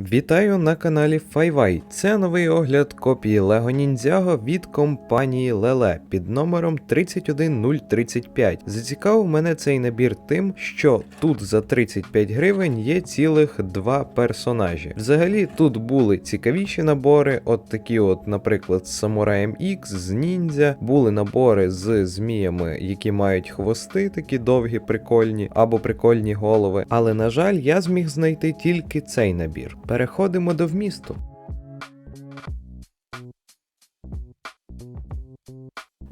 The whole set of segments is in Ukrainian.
Вітаю на каналі FiVi. Це новий огляд копії Lego Ninjago від компанії Lele під номером 31035. Зацікавив мене цей набір тим, що тут за 35 гривень є цілих два персонажі. Взагалі тут були цікавіші набори, от такі, от, наприклад, з Самураєм X, з ніндзя, були набори з зміями, які мають хвости, такі довгі, прикольні, або прикольні голови. Але на жаль, я зміг знайти тільки цей набір. Переходимо до вмісту.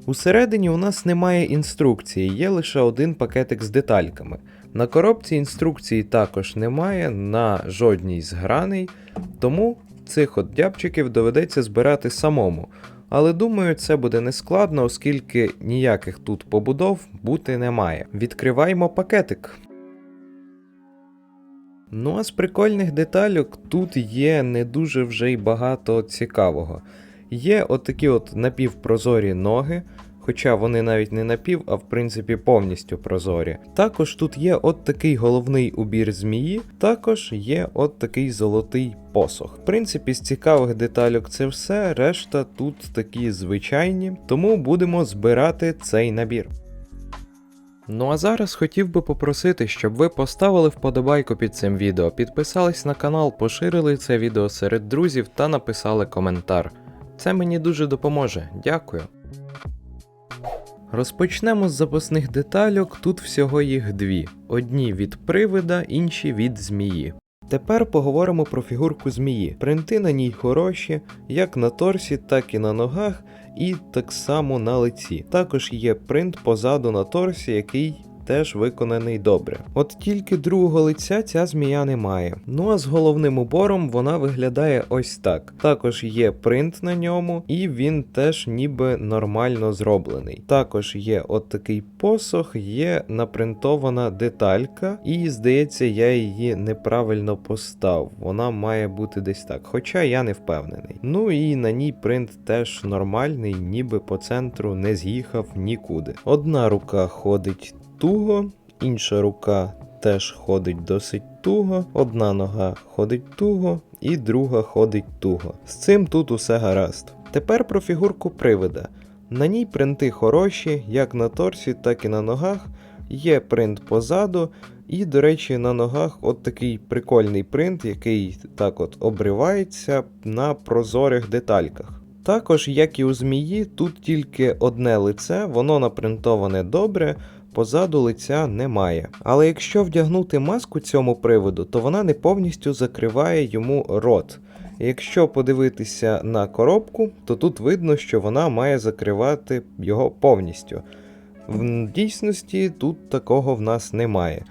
Усередині у нас немає інструкції, є лише один пакетик з детальками. На коробці інструкції також немає на жодній з граней, тому цих от дябчиків доведеться збирати самому. Але думаю, це буде нескладно, оскільки ніяких тут побудов бути не має. Відкриваємо пакетик. Ну а з прикольних детальок тут є не дуже вже й багато цікавого. Є отакі от напівпрозорі ноги, хоча вони навіть не напів, а в принципі повністю прозорі. Також тут є от такий головний убір змії, також є от такий золотий посох. В принципі, з цікавих детальок це все, решта тут такі звичайні, тому будемо збирати цей набір. Ну а зараз хотів би попросити, щоб ви поставили вподобайку під цим відео, підписались на канал, поширили це відео серед друзів та написали коментар. Це мені дуже допоможе. Дякую. Розпочнемо з запасних детальок. Тут всього їх дві: одні від привида, інші від змії. Тепер поговоримо про фігурку змії. Принти на ній хороші, як на торсі, так і на ногах, і так само на лиці. Також є принт позаду на торсі, який теж виконаний добре. От тільки другого лиця ця змія не має. Ну а з головним убором вона виглядає ось так. Також є принт на ньому, і він теж ніби нормально зроблений. Також є от такий посох, є напринтована деталька, і здається, я її неправильно постав. Вона має бути десь так, хоча я не впевнений. Ну і на ній принт теж нормальний, ніби по центру не з'їхав нікуди. Одна рука ходить туго, інша рука теж ходить досить туго, одна нога ходить туго, і друга ходить туго. З цим тут усе гаразд. Тепер про фігурку привида. На ній принти хороші, як на торсі, так і на ногах. Є принт позаду, і, до речі, на ногах от такий прикольний принт, який так от обривається на прозорих детальках. Також, як і у змії, тут тільки одне лице, воно напринтоване добре, позаду лиця немає. Але якщо вдягнути маску цьому приводу, то вона не повністю закриває йому рот. Якщо подивитися на коробку, то тут видно, що вона має закривати його повністю. В дійсності тут такого в нас немає.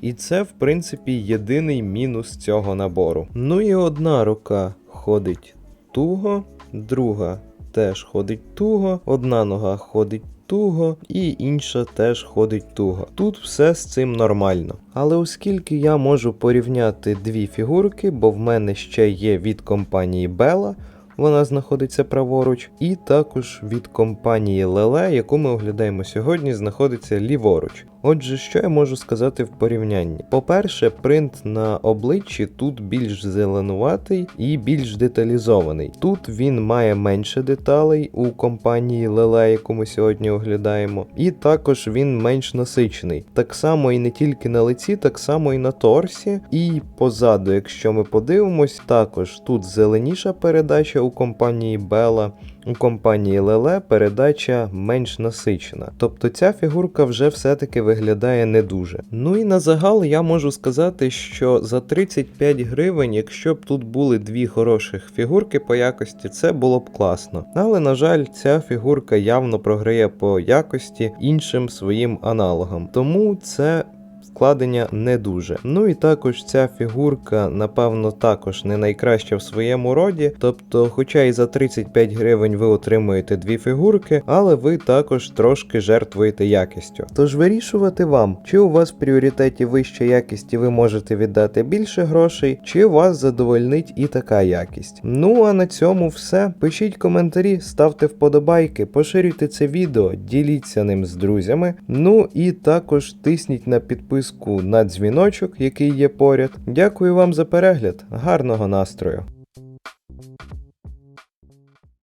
І це, в принципі, єдиний мінус цього набору. Ну і одна рука ходить туго, друга теж ходить туго, одна нога ходить туго, і інша теж ходить туго. Тут все з цим нормально. Але оскільки я можу порівняти дві фігурки, бо в мене ще є від компанії Bella, вона знаходиться праворуч, і також від компанії Lele, яку ми оглядаємо сьогодні, знаходиться ліворуч. Отже, що я можу сказати в порівнянні? По-перше, принт на обличчі тут більш зеленуватий і більш деталізований. Тут він має менше деталей у компанії Lele, яку ми сьогодні оглядаємо, і також він менш насичений. Так само і не тільки на лиці, так само і на торсі. І позаду, якщо ми подивимось, також тут зеленіша передача у компанії Bella. У компанії Lele передача менш насичена, тобто ця фігурка вже все-таки виглядає не дуже. Ну і на загал я можу сказати, що за 35 гривень, якщо б тут були дві хороших фігурки по якості, це було б класно. Але на жаль, ця фігурка явно програє по якості іншим своїм аналогам. Тому це складення не дуже. Ну і також ця фігурка, напевно, також не найкраща в своєму роді. Тобто, хоча і за 35 гривень ви отримуєте дві фігурки, але ви також трошки жертвуєте якістю. Тож вирішувати вам, чи у вас в пріоритеті вища якість і ви можете віддати більше грошей, чи вас задовольнить і така якість. Ну а на цьому все. Пишіть коментарі, ставте вподобайки, поширюйте це відео, діліться ним з друзями. Ну і також тисніть на підписку натиску на дзвіночок, який є поряд. Дякую вам за перегляд, гарного настрою!